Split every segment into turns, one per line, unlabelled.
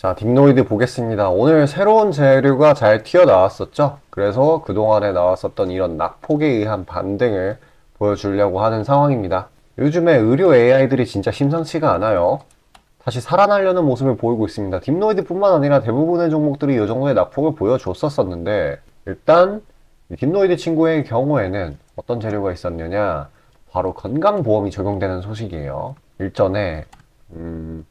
자, 딥노이드 보겠습니다. 오늘 새로운 재료가 잘 튀어나왔었죠? 그래서 그동안에 나왔었던 이런 낙폭에 의한 반등을 보여주려고 하는 상황입니다. 요즘에 의료 AI들이 진짜 심상치가 않아요. 다시 살아나려는 모습을 보이고 있습니다. 딥노이드뿐만 아니라 대부분의 종목들이 이 정도의 낙폭을 보여줬었었는데 일단 이 딥노이드 친구의 경우에는 어떤 재료가 있었느냐 바로 건강보험이 적용되는 소식이에요. 일전에 음,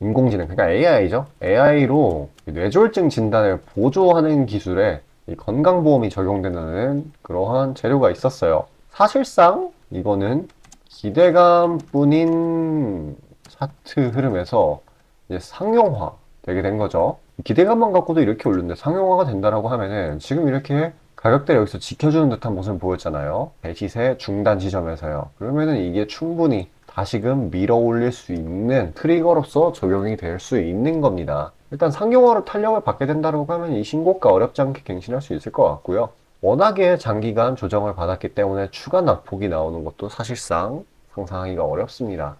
인공지능, 그러니까 AI죠. AI로 뇌졸중 진단을 보조하는 기술에 이 건강보험이 적용되는 그러한 재료가 있었어요. 사실상 이거는 기대감 뿐인 차트 흐름에서 이제 상용화 되게 된 거죠. 기대감만 갖고도 이렇게 올렸는데 상용화가 된다라고 하면은 지금 이렇게 가격대를 여기서 지켜주는 듯한 모습을 보였잖아요. 대시세 중단 지점에서요. 그러면은 이게 충분히 다시금 밀어 올릴 수 있는 트리거로서 적용이 될 수 있는 겁니다. 일단 상용화로 탄력을 받게 된다고 하면 이 신고가 어렵지 않게 갱신할 수 있을 것 같고요. 워낙에 장기간 조정을 받았기 때문에 추가 낙폭이 나오는 것도 사실상 상상하기가 어렵습니다.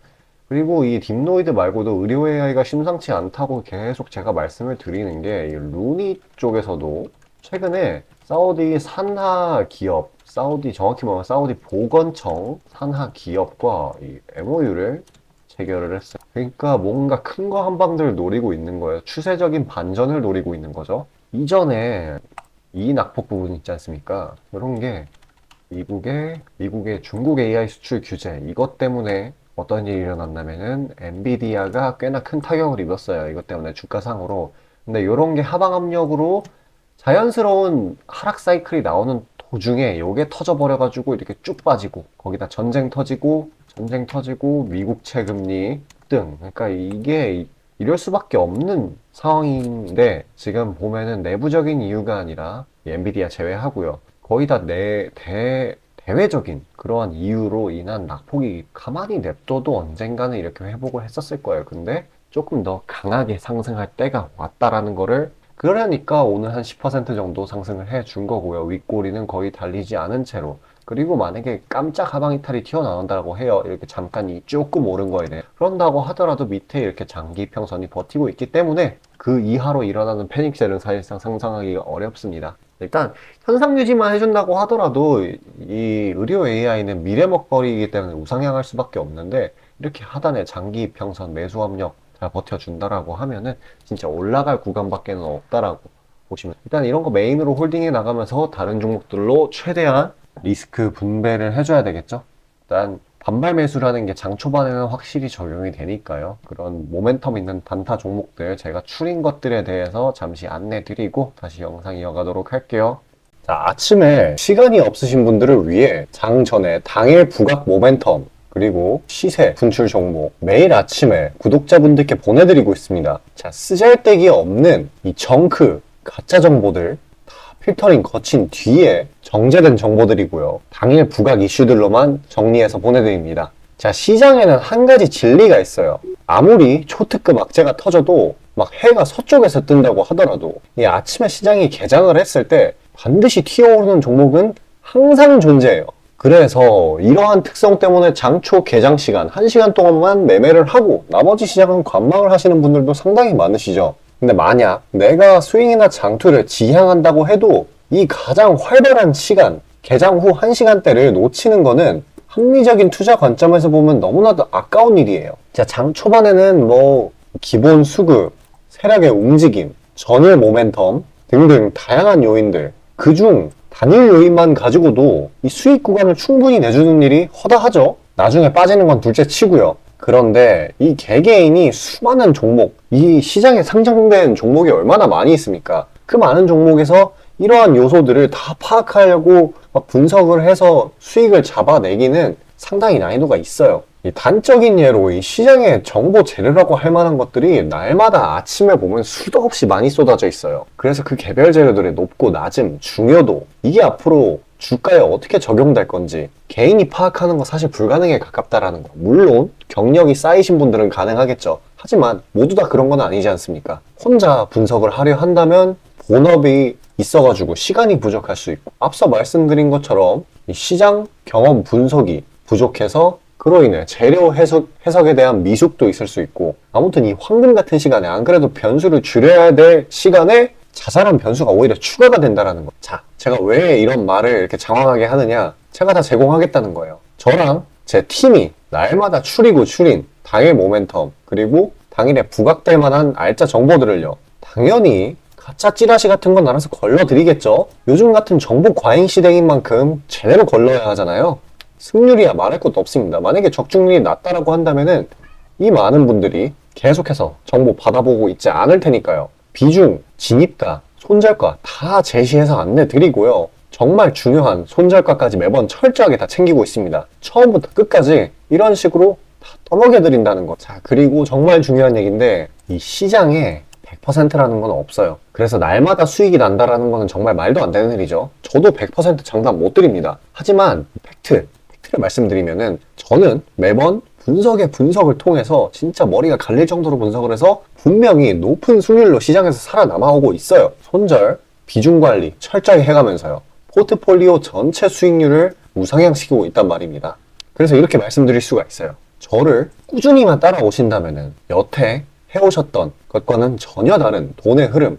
그리고 이 딥노이드 말고도 의료 AI가 심상치 않다고 계속 제가 말씀을 드리는 게 이 루니 쪽에서도 최근에 사우디 산하 기업, 사우디 정확히 말하면 사우디 보건청 산하 기업과 이 MOU를 체결을 했어요. 그러니까 뭔가 큰 거 한 방들 노리고 있는 거예요. 추세적인 반전을 노리고 있는 거죠. 이전에 이 낙폭 부분 있지 않습니까? 이런 게 미국의 미국의 중국 AI 수출 규제 이것 때문에 어떤 일이 일어났냐면은 엔비디아가 꽤나 큰 타격을 입었어요. 이것 때문에 주가 상으로. 근데 이런 게 하방 압력으로 자연스러운 하락 사이클이 나오는 도중에 요게 터져버려가지고 이렇게 쭉 빠지고 거기다 전쟁 터지고 전쟁 터지고 미국 채 금리 등. 그러니까 이게 이럴 수밖에 없는 상황인데 지금 보면은 내부적인 이유가 아니라 이 엔비디아 제외하고요. 거의 다 내, 대, 대외적인 그러한 이유로 인한 낙폭이 가만히 냅둬도 언젠가는 이렇게 회복을 했었을 거예요. 근데 조금 더 강하게 상승할 때가 왔다라는 거를 그러니까 오늘 한 10% 정도 상승을 해 준 거고요. 윗꼬리는 거의 달리지 않은 채로. 그리고 만약에 깜짝 하방 이탈이 튀어나온다고 해요. 이렇게 잠깐 이 조금 오른 거에 대해. 그런다고 하더라도 밑에 이렇게 장기 평선이 버티고 있기 때문에 그 이하로 일어나는 패닉셀은 사실상 상상하기가 어렵습니다. 일단 현상 유지만 해준다고 하더라도 이 의료 AI는 미래 먹거리이기 때문에 우상향할 수밖에 없는데 이렇게 하단에 장기 평선 매수 압력 잘 버텨준다라고 하면은 진짜 올라갈 구간밖에는 없다라고 보시면 일단 이런 거 메인으로 홀딩해 나가면서 다른 종목들로 최대한 리스크 분배를 해줘야 되겠죠. 일단 반발 매수라는 게 장 초반에는 확실히 적용이 되니까요. 그런 모멘텀 있는 단타 종목들 제가 추린 것들에 대해서 잠시 안내 드리고 다시 영상 이어가도록 할게요. 자, 아침에 시간이 없으신 분들을 위해 장 전에 당일 부각 모멘텀 그리고 시세, 분출 종목 매일 아침에 구독자분들께 보내드리고 있습니다. 자, 쓰잘데기 없는 이 정크, 가짜 정보들 다 필터링 거친 뒤에 정제된 정보들이고요. 당일 부각 이슈들로만 정리해서 보내드립니다. 자, 시장에는 한 가지 진리가 있어요. 아무리 초특급 악재가 터져도 막 해가 서쪽에서 뜬다고 하더라도 이 아침에 시장이 개장을 했을 때 반드시 튀어오르는 종목은 항상 존재해요. 그래서 이러한 특성 때문에 장초 개장 시간 1시간 동안만 매매를 하고 나머지 시장은 관망을 하시는 분들도 상당히 많으시죠. 근데 만약 내가 스윙이나 장투를 지향한다고 해도 이 가장 활발한 시간, 개장 후 1시간대를 놓치는 거는 합리적인 투자 관점에서 보면 너무나도 아까운 일이에요. 자, 장 초반에는 뭐 기본 수급, 세력의 움직임, 전일 모멘텀 등등 다양한 요인들 그중 단일 요인만 가지고도 이 수익 구간을 충분히 내주는 일이 허다하죠. 나중에 빠지는 건 둘째 치고요. 그런데 이 개개인이 수많은 종목, 이 시장에 상장된 종목이 얼마나 많이 있습니까? 그 많은 종목에서 이러한 요소들을 다 파악하려고 막 분석을 해서 수익을 잡아내기는 상당히 난이도가 있어요. 이 단적인 예로 이 시장에 정보 재료라고 할 만한 것들이 날마다 아침에 보면 수도 없이 많이 쏟아져 있어요. 그래서 그 개별 재료들의 높고 낮음, 중요도 이게 앞으로 주가에 어떻게 적용될 건지 개인이 파악하는 거 사실 불가능에 가깝다라는 거. 물론 경력이 쌓이신 분들은 가능하겠죠. 하지만 모두 다 그런 건 아니지 않습니까? 혼자 분석을 하려 한다면 본업이 있어가지고 시간이 부족할 수 있고 앞서 말씀드린 것처럼 이 시장 경험 분석이 부족해서 그로 인해 재료 해석, 해석에 대한 미숙도 있을 수 있고 아무튼 이 황금 같은 시간에 안 그래도 변수를 줄여야 될 시간에 자잘한 변수가 오히려 추가가 된다라는 거. 자, 제가 왜 이런 말을 이렇게 장황하게 하느냐? 제가 다 제공하겠다는 거예요. 저랑 제 팀이 날마다 추리고 추린 당일 모멘텀 그리고 당일에 부각될 만한 알짜 정보들을요. 당연히 가짜 찌라시 같은 건 알아서 걸러드리겠죠. 요즘 같은 정보 과잉 시대인 만큼 제대로 걸러야 하잖아요. 승률이야 말할 것도 없습니다. 만약에 적중률이 낮다라고 한다면은 이 많은 분들이 계속해서 정보 받아보고 있지 않을 테니까요. 비중, 진입가, 손절가 다 제시해서 안내 드리고요. 정말 중요한 손절가까지 매번 철저하게 다 챙기고 있습니다. 처음부터 끝까지 이런 식으로 다 떠먹여 드린다는 거. 자, 그리고 정말 중요한 얘기인데 이 시장에 100%라는 건 없어요. 그래서 날마다 수익이 난다라는 거는 정말 말도 안 되는 일이죠. 저도 100% 장담 못 드립니다. 하지만 팩트, 팩트를 말씀드리면은 저는 매번 분석의 분석을 통해서 진짜 머리가 갈릴 정도로 분석을 해서 분명히 높은 수익률로 시장에서 살아남아오고 있어요. 손절, 비중 관리 철저히 해가면서요. 포트폴리오 전체 수익률을 우상향시키고 있단 말입니다. 그래서 이렇게 말씀드릴 수가 있어요. 저를 꾸준히만 따라오신다면은 여태 해오셨던 것과는 전혀 다른 돈의 흐름,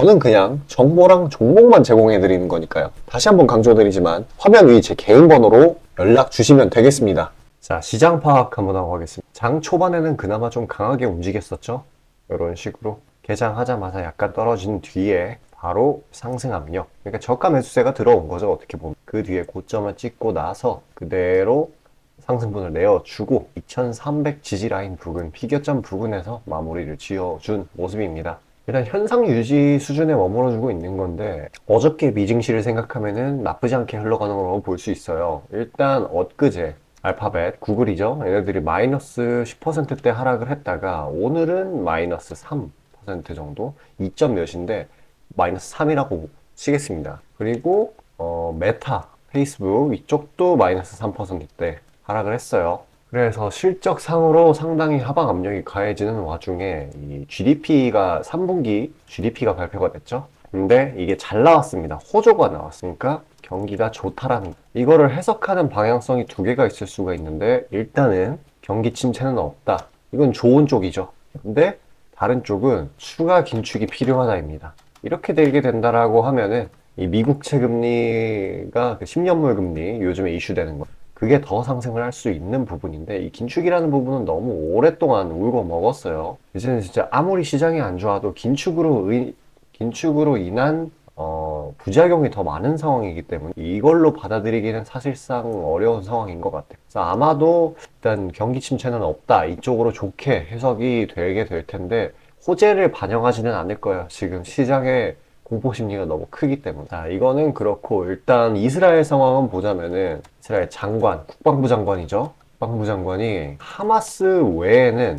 저는 그냥 정보랑 종목만 제공해 드리는 거니까요. 다시 한번 강조드리지만 화면 위 제 개인 번호로 연락 주시면 되겠습니다. 자, 시장 파악 한번 하고 가겠습니다. 장 초반에는 그나마 좀 강하게 움직였었죠. 이런 식으로 개장하자마자 약간 떨어진 뒤에 바로 상승 압력. 그러니까 저가 매수세가 들어온 거죠. 어떻게 보면. 그 뒤에 고점을 찍고 나서 그대로 상승분을 내어주고 2300 지지 라인 부근, 피겨점 부근에서 마무리를 지어준 모습입니다. 일단 현상 유지 수준에 머물러주고 있는 건데 어저께 미증시를 생각하면은 나쁘지 않게 흘러가는 걸로 볼 수 있어요. 일단 엊그제 알파벳, 구글이죠. 얘네들이 마이너스 10%대 하락을 했다가 오늘은 마이너스 3% 정도 2점 몇인데 마이너스 3이라고 치겠습니다. 그리고 어, 메타, 페이스북 이쪽도 마이너스 3%대 하락을 했어요. 그래서 실적상으로 상당히 하방 압력이 가해지는 와중에 이 GDP가 3분기 GDP가 발표가 됐죠. 근데 이게 잘 나왔습니다. 호조가 나왔으니까 경기가 좋다라는 이거를 해석하는 방향성이 두 개가 있을 수가 있는데 일단은 경기 침체는 없다. 이건 좋은 쪽이죠. 근데 다른 쪽은 추가 긴축이 필요하다입니다. 이렇게 되게 된다라고 하면은 이 미국채 금리가 그 10년물 금리 요즘에 이슈되는 거 그게 더 상승을 할 수 있는 부분인데 이 긴축이라는 부분은 너무 오랫동안 울고 먹었어요. 이제는 진짜 아무리 시장이 안 좋아도 긴축으로 의, 긴축으로 인한 어, 부작용이 더 많은 상황이기 때문에 이걸로 받아들이기는 사실상 어려운 상황인 것 같아요. 그래서 아마도 일단 경기 침체는 없다 이쪽으로 좋게 해석이 되게 될 텐데 호재를 반영하지는 않을 거예요. 지금 시장의 공포 심리가 너무 크기 때문에. 자, 이거는 그렇고, 일단 이스라엘 상황은 보자면은, 이스라엘 장관, 국방부 장관이죠. 국방부 장관이 하마스 외에는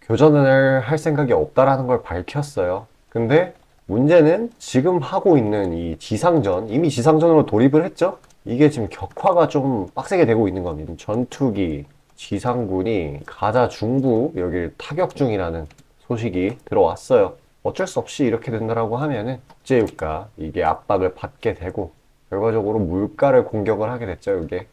교전을 할 생각이 없다라는 걸 밝혔어요. 근데 문제는 지금 하고 있는 이 지상전, 이미 지상전으로 돌입을 했죠? 이게 지금 격화가 좀 빡세게 되고 있는 겁니다. 전투기, 지상군이 가자 중부 여기를 타격 중이라는 소식이 들어왔어요. 어쩔 수 없이 이렇게 된다라고 하면은 국제유가 이게 압박을 받게 되고 결과적으로 물가를 공격을 하게 됐죠, 이게.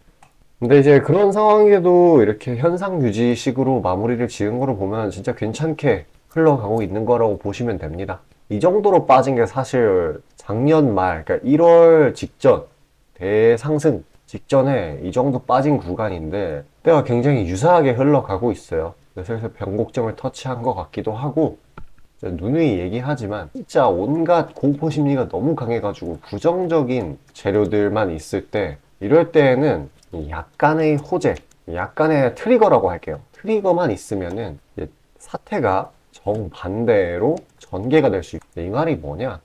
근데 이제 그런 상황에도 이렇게 현상 유지식으로 마무리를 지은 거를 보면 진짜 괜찮게 흘러가고 있는 거라고 보시면 됩니다. 이 정도로 빠진 게 사실 작년 말, 그러니까 1월 직전, 대상승 직전에 이 정도 빠진 구간인데 때가 굉장히 유사하게 흘러가고 있어요. 슬슬 변곡점을 터치한 것 같기도 하고 누누이 얘기하지만 진짜 온갖 공포 심리가 너무 강해가지고 부정적인 재료들만 있을 때 이럴 때에는 약간의 호재, 약간의 트리거라고 할게요. 트리거만 있으면은 사태가 정반대로 전개가 될 수 있다. 이 말이 뭐냐?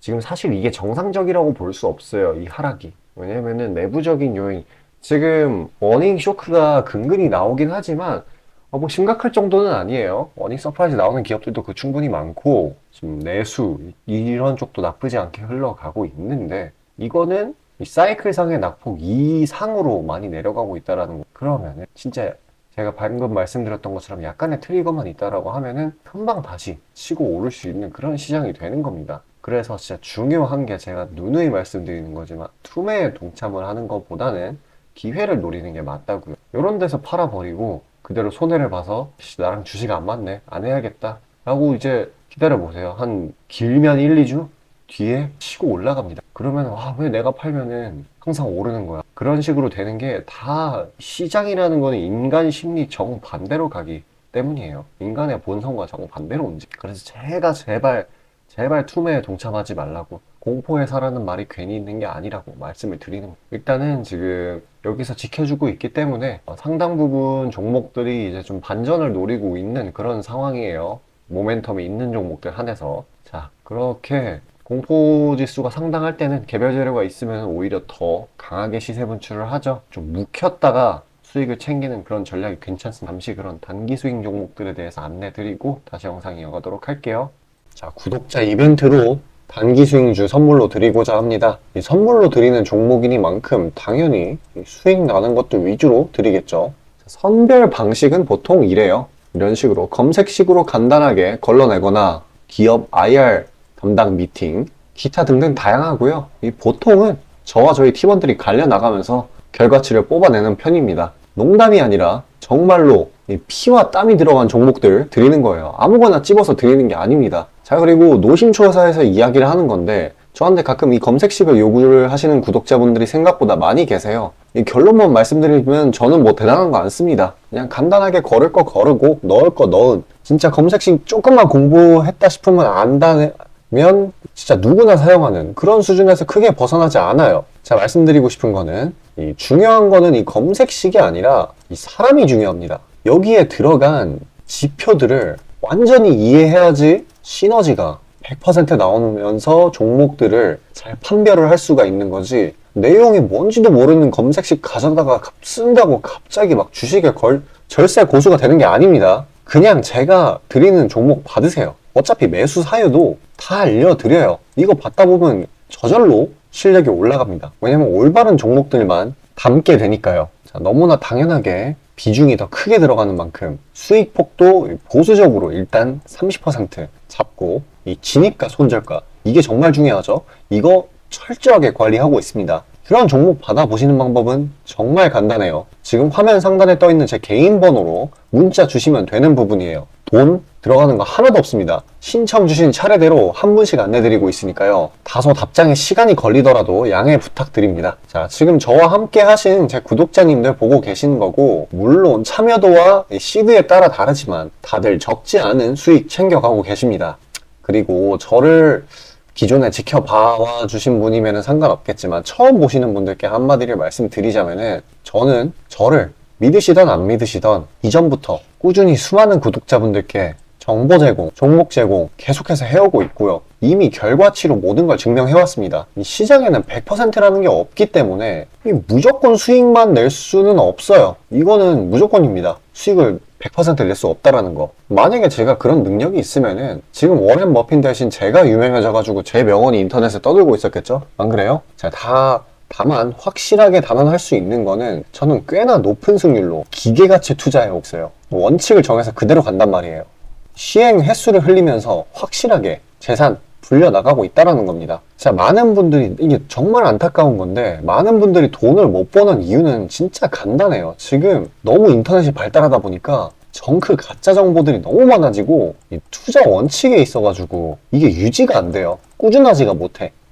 지금 사실 이게 정상적이라고 볼 수 없어요. 이 하락이. 왜냐면은 내부적인 요인. 지금 워닝 쇼크가 근근히 나오긴 하지만 어, 뭐 심각할 정도는 아니에요. 어닝 서프라이즈 나오는 기업들도 그 충분히 많고 지금 내수 이런 쪽도 나쁘지 않게 흘러가고 있는데 이거는 이 사이클상의 낙폭 이상으로 많이 내려가고 있다라는 거. 그러면은 진짜 제가 방금 말씀드렸던 것처럼 약간의 트리거만 있다라고 하면은 금방 다시 치고 오를 수 있는 그런 시장이 되는 겁니다. 그래서 진짜 중요한 게 제가 누누이 말씀드리는 거지만 투매에 동참을 하는 것보다는 기회를 노리는 게 맞다고요. 이런 데서 팔아버리고 그대로 손해를 봐서 씨, 나랑 주식 안 맞네 안 해야겠다 라고 이제 기다려 보세요. 한 길면 1, 2주 뒤에 치고 올라갑니다. 그러면 와, 왜 내가 팔면은 항상 오르는 거야. 그런 식으로 되는 게 다 시장이라는 거는 인간 심리 정반대로 가기 때문이에요. 인간의 본성과 정반대로 움직. 그래서 제가 제발 제발 투매에 동참하지 말라고 공포에 사라는 말이 괜히 있는 게 아니라고 말씀을 드리는 거예요. 일단은 지금 여기서 지켜주고 있기 때문에 어, 상당 부분 종목들이 이제 좀 반전을 노리고 있는 그런 상황이에요. 모멘텀이 있는 종목들 한해서. 자, 그렇게 공포 지수가 상당할 때는 개별 재료가 있으면 오히려 더 강하게 시세 분출을 하죠. 좀 묵혔다가 수익을 챙기는 그런 전략이 괜찮습니다. 잠시 그런 단기 수익 종목들에 대해서 안내 드리고 다시 영상 이어가도록 할게요. 자, 구독자 이벤트로 단기 수익주 선물로 드리고자 합니다. 이 선물로 드리는 종목이니만큼 당연히 이 수익 나는 것들 위주로 드리겠죠. 선별 방식은 보통 이래요. 이런 식으로 검색식으로 간단하게 걸러내거나 기업 IR 담당 미팅, 기타 등등 다양하고요. 이 보통은 저와 저희 팀원들이 갈려 나가면서 결과치를 뽑아내는 편입니다. 농담이 아니라 정말로 이 피와 땀이 들어간 종목들 드리는 거예요. 아무거나 찝어서 드리는 게 아닙니다. 자, 그리고 노심초사에서 이야기를 하는 건데, 저한테 가끔 이 검색식을 요구를 하시는 구독자분들이 생각보다 많이 계세요. 이 결론만 말씀드리면 저는 뭐 대단한 거 안 씁니다. 그냥 간단하게 걸을 거 거르고, 넣을 거 넣은. 진짜 검색식 조금만 공부했다 싶으면 안다면 진짜 누구나 사용하는 그런 수준에서 크게 벗어나지 않아요. 제가 말씀드리고 싶은 거는, 이 중요한 거는 이 검색식이 아니라 이 사람이 중요합니다. 여기에 들어간 지표들을 완전히 이해해야지 시너지가 100% 나오면서 종목들을 잘 판별을 할 수가 있는 거지 내용이 뭔지도 모르는 검색식 가져다가 쓴다고 갑자기 막 주식에 걸 절세 고수가 되는 게 아닙니다. 그냥 제가 드리는 종목 받으세요. 어차피 매수 사유도 다 알려드려요. 이거 받다 보면 저절로 실력이 올라갑니다. 왜냐면 올바른 종목들만 담게 되니까요. 자, 너무나 당연하게 비중이 더 크게 들어가는 만큼 수익 폭도 보수적으로 일단 30% 잡고 이 진입가 손절가 이게 정말 중요하죠. 이거 철저하게 관리하고 있습니다. 그런 종목 받아보시는 방법은 정말 간단해요. 지금 화면 상단에 떠 있는 제 개인 번호로 문자 주시면 되는 부분이에요. 돈 들어가는 거 하나도 없습니다. 신청 주신 차례대로 한 분씩 안내드리고 있으니까요. 다소 답장에 시간이 걸리더라도 양해 부탁드립니다. 자, 지금 저와 함께 하신 제 구독자님들 보고 계시는 거고, 물론 참여도와 시드에 따라 다르지만 다들 적지 않은 수익 챙겨가고 계십니다. 그리고 저를 기존에 지켜봐 주신 분이면 상관없겠지만 처음 보시는 분들께 한마디를 말씀드리자면은 저는 저를 믿으시던 안 믿으시던 이전부터 꾸준히 수많은 구독자분들께 정보 제공, 종목 제공 계속해서 해오고 있고요. 이미 결과치로 모든 걸 증명해왔습니다. 이 시장에는 100%라는 게 없기 때문에 무조건 수익만 낼 수는 없어요. 이거는 무조건입니다. 수익을 100%낼 수 없다라는 거. 만약에 제가 그런 능력이 있으면은 지금 워렌 머핀 대신 제가 유명해져가지고 제 명언이 인터넷에 떠들고 있었겠죠? 안 그래요? 자, 다 다만 확실하게 단언할 수 있는 거는 저는 꽤나 높은 승률로 기계가치 투자해 왔어요. 원칙을 정해서 그대로 간단 말이에요. 시행 횟수를 흘리면서 확실하게 재산 불려 나가고 있다는 겁니다. 자, 많은 분들이, 이게 정말 안타까운 건데, 많은 분들이 돈을 못 버는 이유는 진짜 간단해요. 지금 너무 인터넷이 발달하다 보니까 정크 가짜 정보들이 너무 많아지고, 투자 원칙에 있어가지고, 이게 유지가 안 돼요. 꾸준하지가 못해.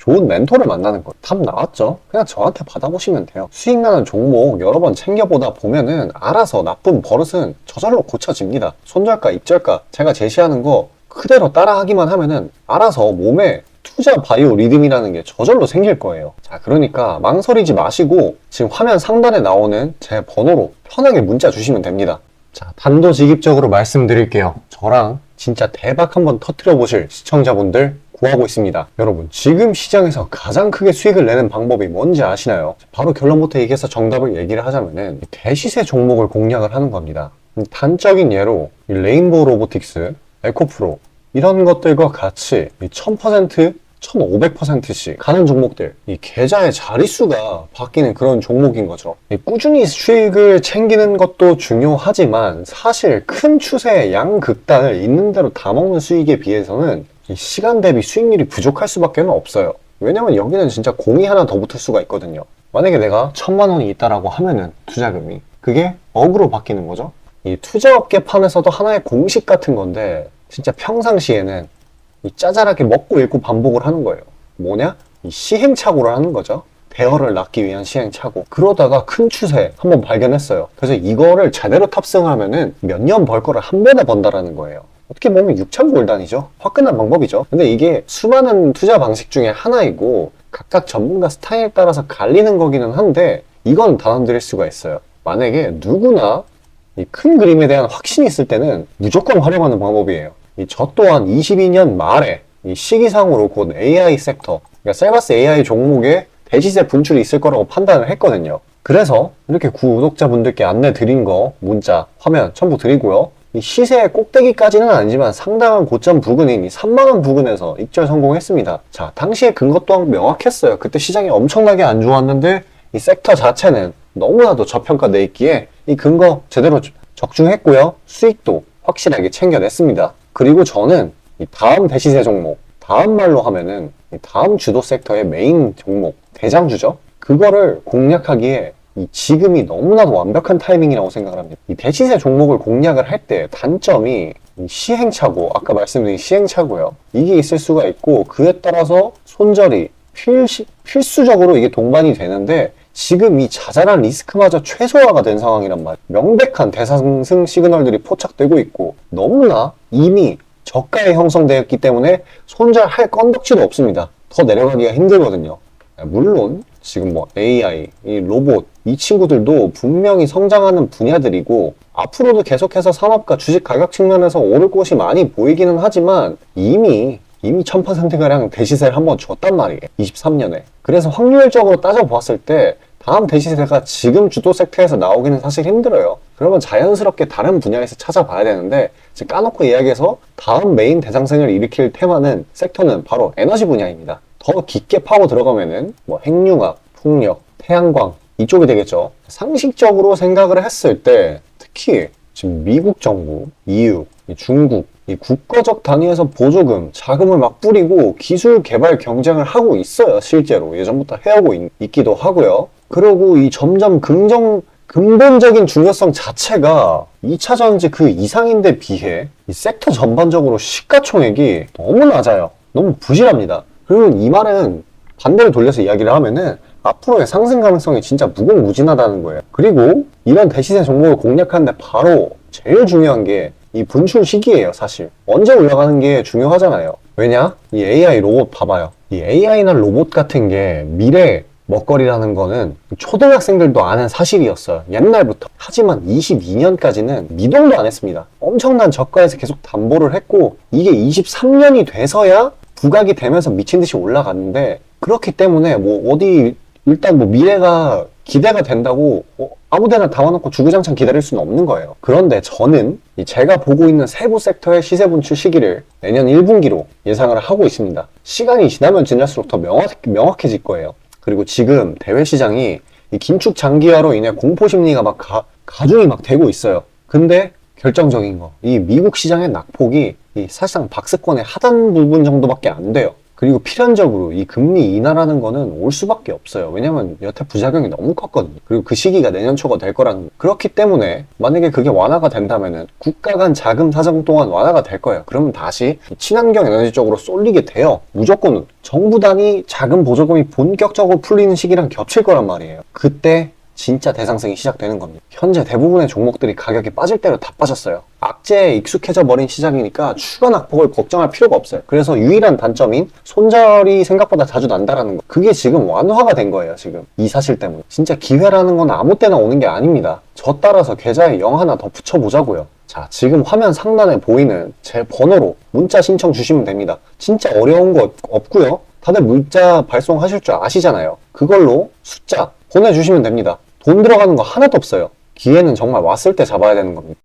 좋은 멘토를 만나는 거. 답 나왔죠? 그냥 저한테 받아보시면 돼요. 수익 나는 종목 여러 번 챙겨보다 보면은 알아서 나쁜 버릇은 저절로 고쳐집니다. 손절가, 입절가 제가 제시하는 거 그대로 따라하기만 하면은 알아서 몸에 투자 바이오 리듬이라는 게 저절로 생길 거예요. 자, 그러니까 망설이지 마시고 지금 화면 상단에 나오는 제 번호로 편하게 문자 주시면 됩니다. 자, 단도직입적으로 말씀드릴게요. 저랑 진짜 대박 한번 터트려 보실 시청자분들 구하고 있습니다. 여러분, 지금 시장에서 가장 크게 수익을 내는 방법이 뭔지 아시나요? 바로 결론부터 얘기해서 정답을 얘기를 하자면은 대시세 종목을 공략을 하는 겁니다. 단적인 예로 이 레인보우 로보틱스, 에코프로 이런 것들과 같이 이 1000%, 1500%씩 가는 종목들, 이 계좌의 자릿수가 바뀌는 그런 종목인 거죠. 이 꾸준히 수익을 챙기는 것도 중요하지만 사실 큰 추세의 양극단을 있는 대로 다 먹는 수익에 비해서는 이 시간 대비 수익률이 부족할 수밖에 없어요. 왜냐면 여기는 진짜 공이 하나 더 붙을 수가 있거든요. 만약에 내가 천만 원이 있다라고 하면은 투자금이 그게 억으로 바뀌는 거죠. 이 투자업계 판에서도 하나의 공식 같은 건데 진짜 평상시에는 이 짜잘하게 먹고 읽고 반복을 하는 거예요. 뭐냐? 이 시행착오를 하는 거죠. 대어를 낳기 위한 시행착오. 그러다가 큰 추세 한번 발견했어요. 그래서 이거를 제대로 탑승하면은 몇 년 벌 거를 한 번에 번다라는 거예요. 어떻게 보면 6천 골단이죠. 화끈한 방법이죠. 근데 이게 수많은 투자 방식 중에 하나이고 각각 전문가 스타일에 따라서 갈리는 거기는 한데 이건 단언드릴 수가 있어요. 만약에 누구나 이 큰 그림에 대한 확신이 있을 때는 무조건 활용하는 방법이에요. 이 저 또한 22년 말에 이 시기상으로 곧 AI 섹터, 그러니까 셀바스 AI 종목에 대시세 분출이 있을 거라고 판단을 했거든요. 그래서 이렇게 구독자분들께 안내 드린 거 문자, 화면 첨부 드리고요. 이 시세의 꼭대기까지는 아니지만 상당한 고점 부근인 이 3만원 부근에서 익절 성공했습니다. 자, 당시에 근거 또한 명확했어요. 그때 시장이 엄청나게 안 좋았는데 이 섹터 자체는 너무나도 저평가돼 있기에 이 근거 제대로 적중했고요. 수익도 확실하게 챙겨냈습니다. 그리고 저는 이 다음 대시세 종목, 다음 말로 하면은 이 다음 주도 섹터의 메인 종목, 대장주죠. 그거를 공략하기에 이 지금이 너무나도 완벽한 타이밍이라고 생각을 합니다. 이 대시세 종목을 공략을 할 때 단점이 이 시행착오, 아까 말씀드린 시행착오요. 이게 있을 수가 있고 그에 따라서 손절이 필시, 필수적으로 이게 동반이 되는데 지금 이 자잘한 리스크마저 최소화가 된 상황이란 말이에요. 명백한 대상승 시그널들이 포착되고 있고 너무나 이미 저가에 형성되었기 때문에 손절할 건덕지도 없습니다. 더 내려가기가 힘들거든요. 물론 지금 뭐 AI, 이 로봇 이 친구들도 분명히 성장하는 분야들이고 앞으로도 계속해서 산업과 주식 가격 측면에서 오를 곳이 많이 보이기는 하지만 이미 이미 1000%가량 대시세를 한번 줬단 말이에요. 23년에. 그래서 확률적으로 따져보았을 때 다음 대시세가 지금 주도 섹터에서 나오기는 사실 힘들어요. 그러면 자연스럽게 다른 분야에서 찾아봐야 되는데 까놓고 이야기해서 다음 메인 대상생을 일으킬 테마는 섹터는 바로 에너지 분야입니다. 더 깊게 파고 들어가면은 뭐 핵융합, 풍력, 태양광 이쪽이 되겠죠. 상식적으로 생각을 했을 때 특히 지금 미국 정부, EU, 중국 이 국가적 단위에서 보조금, 자금을 막 뿌리고 기술 개발 경쟁을 하고 있어요. 실제로 예전부터 해오고 있, 기도 하고요. 그리고 이 점점 긍정 근본적인 중요성 자체가 2차 전지 그 이상인데 비해 이 섹터 전반적으로 시가총액이 너무 낮아요. 너무 부실합니다. 그러면 이 말은 반대로 돌려서 이야기를 하면은 앞으로의 상승 가능성이 진짜 무궁무진하다는 거예요. 그리고 이런 대시세 종목을 공략하는데 바로 제일 중요한 게 이 분출 시기예요, 사실. 언제 올라가는 게 중요하잖아요. 왜냐? 이 AI 로봇 봐봐요. 이 AI나 로봇 같은 게 미래 먹거리라는 거는 초등학생들도 아는 사실이었어요. 옛날부터. 하지만 22년까지는 미동도 안 했습니다. 엄청난 저가에서 계속 담보를 했고 이게 23년이 돼서야 부각이 되면서 미친 듯이 올라갔는데 그렇기 때문에 뭐 어디 일단 뭐 미래가 기대가 된다고 어, 아무데나 담아놓고 주구장창 기다릴 수는 없는 거예요. 그런데 저는 제가 보고 있는 세부 섹터의 시세 분출 시기를 내년 1분기로 예상을 하고 있습니다. 시간이 지나면 지날수록 더 명확, 명확해질 거예요. 그리고 지금 대외 시장이 이 긴축 장기화로 인해 공포 심리가 막 가, 가중이 막 되고 있어요. 근데 결정적인 거, 이 미국 시장의 낙폭이 이 사실상 박스권의 하단 부분 정도밖에 안 돼요. 그리고 필연적으로 이 금리 인하라는 거는 올 수밖에 없어요. 왜냐면 여태 부작용이 너무 컸거든요. 그리고 그 시기가 내년 초가 될 거라는 거. 그렇기 때문에 만약에 그게 완화가 된다면은 국가 간 자금 사정 동안 완화가 될 거예요. 그러면 다시 친환경 에너지 쪽으로 쏠리게 돼요. 무조건 정부 단위 자금 보조금이 본격적으로 풀리는 시기랑 겹칠 거란 말이에요. 그때 진짜 대상승이 시작되는 겁니다. 현재 대부분의 종목들이 가격이 빠질 대로 다 빠졌어요. 악재에 익숙해져 버린 시장이니까 추가 낙폭을 걱정할 필요가 없어요. 그래서 유일한 단점인 손절이 생각보다 자주 난다라는 거. 그게 지금 완화가 된 거예요, 지금. 이 사실 때문에. 진짜 기회라는 건 아무 때나 오는 게 아닙니다. 저 따라서 계좌에 0 하나 더 붙여보자고요. 자, 지금 화면 상단에 보이는 제 번호로 문자 신청 주시면 됩니다. 진짜 어려운 거 없고요. 다들 문자 발송하실 줄 아시잖아요. 그걸로 숫자 보내주시면 됩니다. 돈 들어가는 거 하나도 없어요. 기회는 정말 왔을 때 잡아야 되는 겁니다.